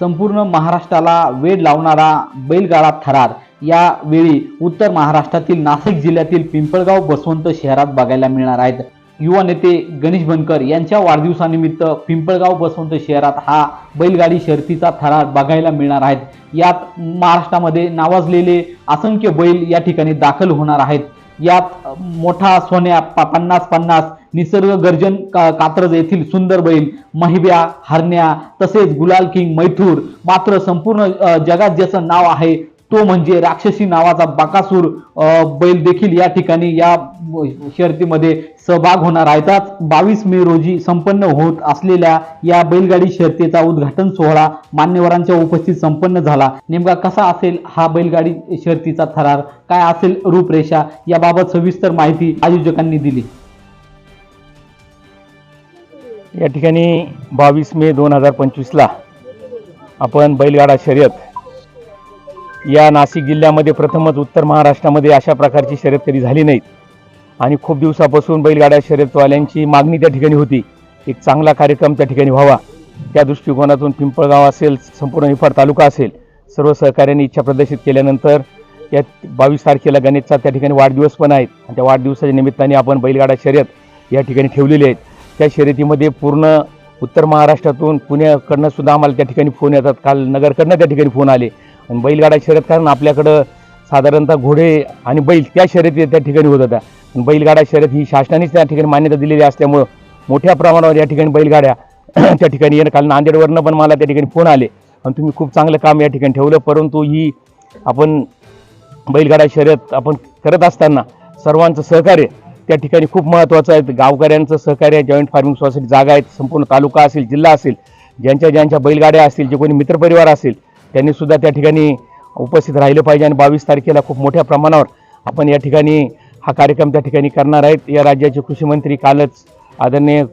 संपूर्ण महाराष्ट्राला वेड लावणारा बैलगाडा थरार. यावेळी उत्तर महाराष्ट्रातील नाशिक जिल्ह्यातील पिंपळगाव बसवंत शहरात बघायला मिळणार आहेत. युवा नेते गणेश बनकर यांच्या वाढदिवसानिमित्त पिंपळगाव बसवंत शहरात हा बैलगाडी शर्तीचा थरार बघायला मिळणार आहेत. यात महाराष्ट्रामध्ये नावाजलेले असंख्य बैल या ठिकाणी दाखल होणार आहेत. यात मोठा सोन्या पन्नास पन्नास निसर्ग गर्जन का- कात्रज येथील सुंदर बैल महिब्या हरण्या तसेच गुलाल किंग मैथूर मात्र संपूर्ण जगात ज्याचं नाव आहे तो म्हणजे राक्षसी नावाचा बाकासूर बैल देखील या ठिकाणी या शर्तीमध्ये सहभाग होणार आहेत बावीस मे रोजी संपन्न होत असलेल्या या बैलगाडी शर्तीचा उद्घाटन सोहळा मान्यवरांच्या उपस्थित संपन्न झाला. नेमका कसा असेल हा बैलगाडी शर्तीचा थरार? काय असेल रूपरेषा? याबाबत सविस्तर माहिती आयोजकांनी दिली. या ठिकाणी बावीस मे दोन हजार पंचवीसला आपण बैलगाडा शर्यत या नाशिक जिल्ह्यामध्ये प्रथमच उत्तर महाराष्ट्रामध्ये अशा प्रकारची शर्यत कधी झाली नाहीत. आणि खूप दिवसापासून बैलगाड्या शर्यतवाल्यांची मागणी त्या ठिकाणी होती. एक चांगला कार्यक्रम त्या ठिकाणी व्हावा. त्या दृष्टिकोनातून पिंपळगाव असेल संपूर्ण निफाड तालुका असेल सर्व सहकाऱ्यांनी इच्छा प्रदर्शित केल्यानंतर या बावीस तारखेला गणेशचा त्या ठिकाणी वाढदिवस पण आहेत आणि त्या वाढदिवसाच्या निमित्ताने आपण बैलगाडा शर्यत या ठिकाणी ठेवलेली आहेत. त्या शर्यतीमध्ये पूर्ण उत्तर महाराष्ट्रातून पुण्याकडनं सुद्धा आम्हाला त्या ठिकाणी फोन येतात. काल नगरकडनं त्या ठिकाणी फोन आले. आणि बैलगाडा शर्यत कारण आपल्याकडं साधारणतः घोडे आणि बैल त्या शर्यती त्या ठिकाणी होत होत्या. आणि बैलगाडा शर्यत ही शासनानेच त्या ठिकाणी मान्यता दिलेली असल्यामुळं मोठ्या प्रमाणावर या ठिकाणी बैलगाड्या त्या ठिकाणी येणं काल नांदेडवरनं पण मला त्या ठिकाणी फोन आले. आणि तुम्ही खूप चांगलं काम या ठिकाणी ठेवलं परंतु ही आपण बैलगाडा शर्यत आपण करत असताना सर्वांचं सहकार्य त्या ठिकाणी खूप महत्त्वाचं आहे. गावकऱ्यांचं सहकार्य जॉईंट फार्मिंग सोसायटी जागा आहेत संपूर्ण तालुका असेल जिल्हा असेल ज्यांच्या ज्यांच्या बैलगाड्या असतील जे कोणी मित्रपरिवार असेल त्यांनी सुद्धा त्या ठिकाणी उपस्थित राहिलं पाहिजे आणि बावीस तारखेला खूप मोठ्या प्रमाणावर आपण या ठिकाणी हा कार्यक्रम त्या ठिकाणी करणार आहेत. या राज्याचे कृषीमंत्री कालच आदरणीय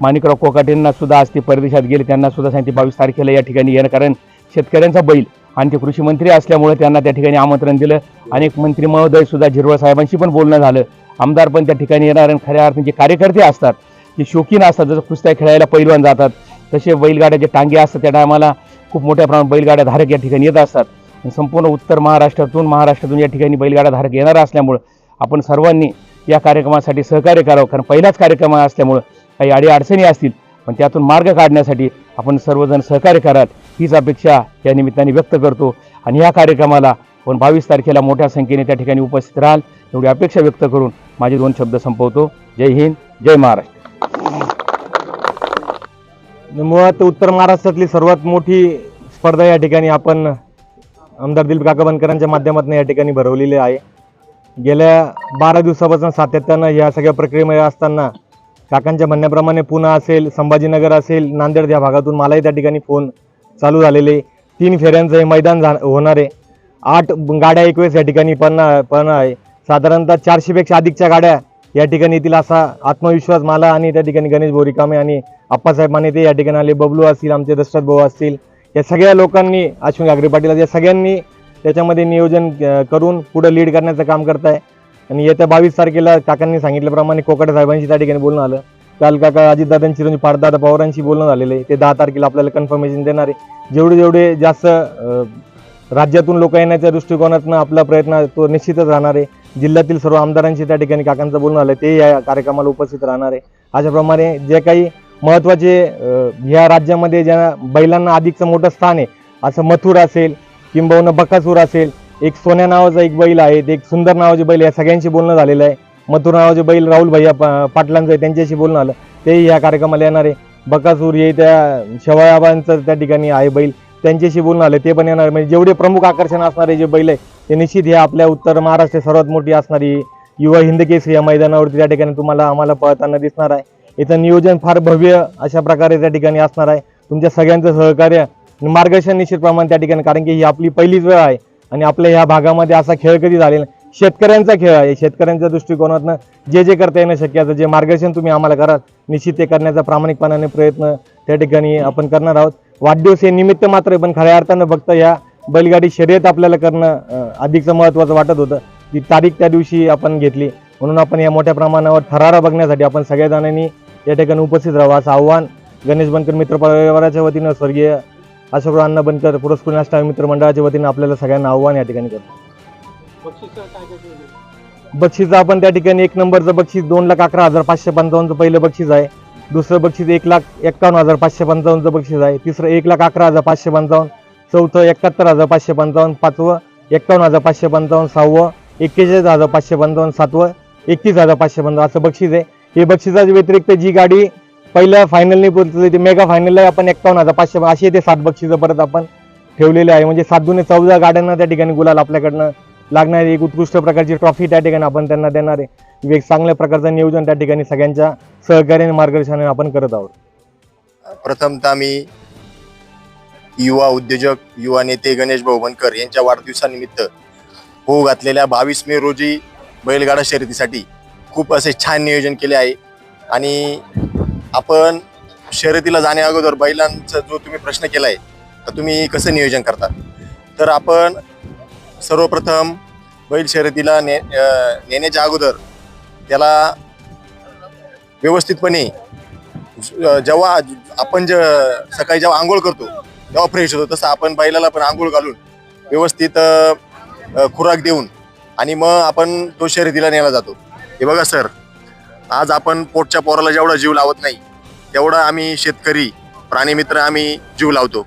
माणिकराव कोकाटेंना सुद्धा आज ते परदेशात गेले. त्यांना सुद्धा सांगते बावीस तारखेला या ठिकाणी येणं. कारण शेतकऱ्यांचा बैल आणि ते कृषी मंत्री असल्यामुळे त्यांना त्या ठिकाणी आमंत्रण दिलं. अनेक मंत्री महोदय सुद्धा झिरवळ साहेबांशी पण बोलणं झालं. आमदार पण त्या ठिकाणी येणार आणि खऱ्या अर्थाने जे कार्यकर्ते असतात ते शौकीन असतात जसं कुस्त्या खेळायला पैलवान जातात तसे बैलगाड्याचे टांगे असतात त्या टायमाला. खूप मोठ्या प्रमाणात बैलगाड्या धारक या ठिकाणी येत असतात. आणि संपूर्ण उत्तर महाराष्ट्रातून महाराष्ट्रातून या ठिकाणी बैलगाडा धारक येणार असल्यामुळं आपण सर्वांनी या कार्यक्रमासाठी सहकार्य करावं. कारण पहिलाच कार्यक्रम असल्यामुळं काही अडी अडचणी असतील पण त्यातून मार्ग काढण्यासाठी आपण सर्वजण सहकार्य कराल हीच अपेक्षा या निमित्ताने व्यक्त करतो. आणि या कार्यक्रमाला आपण बावीस तारखेला मोठ्या संख्येने त्या ठिकाणी उपस्थित राहाल एवढी अपेक्षा व्यक्त करून माझे दोन शब्द संपवतो. जय हिंद जय महाराष्ट्र. मुळात उत्तर महाराष्ट्रातली सर्वात मोठी स्पर्धा या ठिकाणी आपण आमदार दिलीप काका बनकरांच्या माध्यमातून या ठिकाणी भरवलेली आहे. गेल्या बारा दिवसापासून सातत्यानं या सगळ्या प्रक्रियेमध्ये असताना काकांच्या म्हणण्याप्रमाणे पुणे असेल संभाजीनगर असेल नांदेड या भागातून मलाही त्या ठिकाणी फोन चालू झालेले. तीन फेऱ्यांचं हे मैदान झा होणार आहे. आठ गाड्या एकवेळेस या ठिकाणी पण पण आहे. साधारणतः चारशेपेक्षा अधिकच्या गाड्या या ठिकाणी येतील असा आत्मविश्वास मला आणि त्या ठिकाणी गणेश बोरिकामे आणि आप्पासाहेब माने ते या ठिकाणी आले. बबलू असतील आमचे दशरथ भाऊ असतील या सगळ्या लोकांनी अश्विन गागरे पाटील या सगळ्यांनी त्याच्यामध्ये नियोजन करून पुढे लीड करण्याचं काम करताय. आणि येत्या बावीस तारखेला काकांनी सांगितल्याप्रमाणे कोकाटे साहेबांशी त्या ठिकाणी बोलणं आलं. काल काका अजितदादांची चिरंजीव पाडदादा पवारांशी बोलणं झालेलं आहे. ते दहा तारखेला आपल्याला कन्फर्मेशन देणार आहे. जेवढे जेवढे जास्त राज्यातून लोक येण्याच्या दृष्टिकोनातनं आपला प्रयत्न तो निश्चितच राहणार आहे. जिल्ह्यातील सर्व आमदारांशी त्या ठिकाणी काकांचं बोलणं आलं ते या कार्यक्रमाला उपस्थित राहणार आहे. अशाप्रमाणे जे काही महत्त्वाचे ह्या राज्यामध्ये ज्या बैलांना अधिकचं मोठं स्थान आहे असं मथुर असेल किंबहुना बकासूर असेल एक सोन्या नावाचा एक बैल आहे एक सुंदर नावाचे बैल या सगळ्यांशी बोलणं झालेलं आहे. मथुर नावाचे बैल राहुल भैया पाटलांचं आहे त्यांच्याशी बोलणं आलं तेही या कार्यक्रमाला येणार आहे. बकासूर हे त्या शेवयाबांचं त्या ठिकाणी आहे बैल. त्यांच्याशी बोलणं आलं ते पण येणार. म्हणजे जेवढे प्रमुख आकर्षण असणारे जे बैल आहे ते निश्चित हे आपल्या उत्तर महाराष्ट्र सर्वात मोठी असणारी युवा हिंद केसरी या मैदानावरती त्या ठिकाणी तुम्हाला आम्हाला पळताना दिसणार आहे. याचं नियोजन फार भव्य अशा प्रकारे त्या ठिकाणी असणार आहे. तुमच्या सगळ्यांचं सहकार्य मार्गदर्शन निश्चित प्रमाण त्या ठिकाणी कारण की ही आपली पहिलीच वेळ आहे आणि आपल्या ह्या भागामध्ये असा खेळ कधी झालेला शेतकऱ्यांचा खेळ आहे. शेतकऱ्यांच्या दृष्टिकोनातनं जे जे करता येणं शक्य असं जे मार्गदर्शन तुम्ही आम्हाला कराल निश्चित ते करण्याचा प्रामाणिकपणाने प्रयत्न त्या ठिकाणी आपण करणार आहोत. वाढदिवस हे निमित्त मात्र आहे, पण खऱ्या अर्थानं फक्त या बैलगाडी शर्यत आपल्याला करणं अधिकचं महत्त्वाचं वाटत होतं. ती तारीख त्या दिवशी आपण घेतली. म्हणून आपण या मोठ्या प्रमाणावर थरारा बघण्यासाठी आपण सगळ्या जणांनी या ठिकाणी उपस्थित राहावं. असं आव्हान गणेश बनकर मित्र परिवाराच्या वतीनं स्वर्गीय अशोकराव अण्णा बनकर पुरस्कृत नाष्टा मित्र मंडळाच्या वतीनं आपल्याला सगळ्यांना आव्हान या ठिकाणी करतो. बक्षीस आपण त्या ठिकाणी एक नंबरचं बक्षीस दोन लाख अकरा हजार पाचशे पंचावन्नचं पहिलं बक्षीस आहे. दुसरं बक्षीस एक लाख एक्कावन्न हजार पाचशे पंचावन्नचं बक्षीस आहे. तिसरं एक लाख अकरा हजार पाचशे पंचावन्न. चौथं एकाहत्तर हजार पाचशे पंचावन्न. पाचवं एक्कावन्न हजार पाचशे पंचावन्न. सहावं एक्केचाळीस हजार पाचशे पंचावन्न. सातवं एकतीस हजार पाचशे पंचावन्न. असं बक्षीस आहे. हे बक्षिसाच्या व्यतिरिक्त जी गाडी पहिल्या फायनलने पोहोचली ती मेगा फायनलला आपण एक्कावन्न हजार पाचशे असे ते सात बक्षिसं परत आपण ठेवलेले आहे. म्हणजे सात दुने चौदा गाड्यांना त्या ठिकाणी गुलाल आपल्याकडनं लागणारी एक उत्कृष्ट प्रकारची ट्रॉफी त्या ठिकाणी आपण त्यांना देणार आहे. एक चांगल्या प्रकारचं नियोजन त्या ठिकाणी सगळ्यांच्या सहकार्याने मार्गदर्शनाने आपण करत आहोत. प्रथमतः मी युवा उद्योजक युवा नेते गणेश भाऊ बनकर यांच्या वाढदिवसानिमित्त होऊ घातलेल्या बावीस मे रोजी बैलगाडा शर्यतीसाठी खूप असे छान नियोजन केले आहे. आणि आपण शर्यतीला जाण्या अगोदर बैलांचा जो तुम्ही प्रश्न केला आहे तर तुम्ही कसं नियोजन करता? तर आपण सर्वप्रथम बैल शर्यतीला ने नेण्याच्या अगोदर त्याला व्यवस्थितपणे जेव्हा आपण जे सकाळी जेव्हा आंघोळ करतो तेव्हा फ्रेश होतो तसं आपण बैलाला पण आंघोळ घालून व्यवस्थित खुराक देऊन आणि मग आपण तो शर्यतीला नेला जातो. हे बघा सर आज आपण पोटच्या पोराला जेवढा जीव लावत नाही तेवढा आम्ही शेतकरी प्राणीमित्र आम्ही जीव लावतो.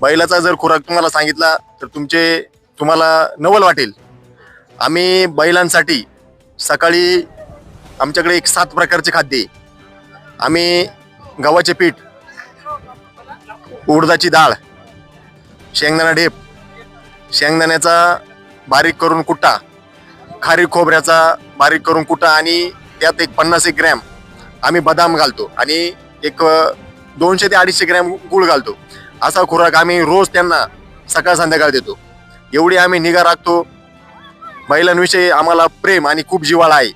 बैलाचा जर खुराक तुम्हाला सांगितला तर तुमचे तुम्हाला नवल वाटेल. आम्ही बैलांसाठी सकाळी आमच्याकडे एक सात प्रकारचे खाद्य आहे. आम्ही गव्हाचे पीठ उडदाची डाळ शेंगदाणा ढेप शेंगदाण्याचा बारीक करून कुट्टा खारी खोबऱ्याचा बारीक करून कुट्टा आणि त्यात एक पन्नास एक ग्रॅम आम्ही बदाम घालतो आणि एक दोनशे ते अडीचशे ग्रॅम गुळ घालतो. असा खुराक आम्ही रोज त्यांना सकाळ संध्याकाळ देतो. एवढी आम्ही निगा राखतो. बैलांविषयी आम्हाला प्रेम आणि खूप जिवाळा आहे.